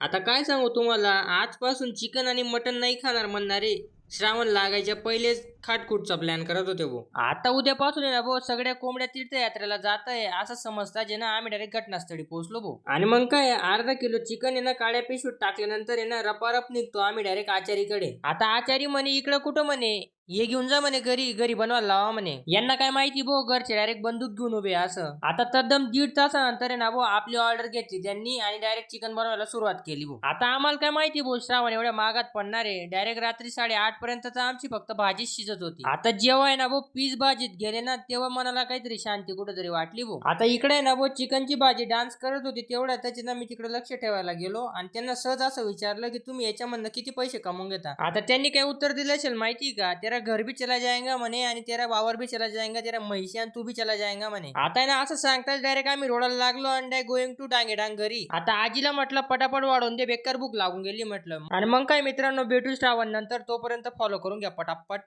आता काय सांगू तुम्हाला? आजपासून चिकन आणि मटन नाही खाणार म्हणणारे. श्रावण लागायच्या पहिलेच खाटखुटचा प्लॅन करत होते भाऊ. आता उद्यापासून आहे ना भाऊ सगळ्या कोंबड्या तीर्थयात्रेला जात आहे असं समजता जे ना आम्ही डायरेक्ट घटनास्थळी पोहोचलो भाऊ. आणि मग काय अर्धा किलो चिकन आहे ना काळ्या पिशवीत टाकल्यानंतर आहे ना रपारप निघतो आम्ही डायरेक्ट आचारीकडे. आता आचारी म्हणे इकडं कुठं म्हणे? ये घेऊन जा म्हणे घरी घरी बनवायला लावा म्हणे. यांना काय माहिती भाऊ घरचे डायरेक्ट बंदूक घेऊन उभे असं. आता तद्दम दीड तासानंतर ना भाऊ आपली ऑर्डर घेतली त्यांनी आणि डायरेक्ट चिकन बनवायला सुरुवात केली भाऊ. आता आम्हाला काय माहिती भाऊ श्रावण एवढ्या मागात पडणार आहे. डायरेक्ट रात्री साडेआठ पर्यंत आमची फक्त भाजीच शिजत होती. आता जेव्हा आहे ना भाऊ पीस भाजीत गेले ना तेव्हा मनाला काहीतरी शांती कुठेतरी वाटली भाऊ. आता इकडे आहे ना भाऊ चिकनची भाजी डान्स करत होती तेवढ्या त्याची ना मी तिकडे लक्ष ठेवायला गेलो आणि त्यांना सहज असं विचारलं की तुम्ही याच्यामधनं किती पैसे कमवून घेता? आता त्यांनी काय उत्तर दिलं असेल माहिती का? तेरा घर भी चला जाएगा म्हणे आणि तेरा वावर भी चला जाएगा तेरा म्हैशी आणि तू भी चला जाएगा म्हणे. आता ना असं सांगताच डायरेक्ट आम्ही रोडाला लागलो आणि गोइंग टू डांगे डांग घरी. आता आजीला म्हटलं पटापट वाढवून दे बेकार भूक लागून गेली म्हटलं. आणि मग काय मित्रांनो भेटू श्रावण नंतर तोपर्यंत फॉलो करून घ्या पटापट.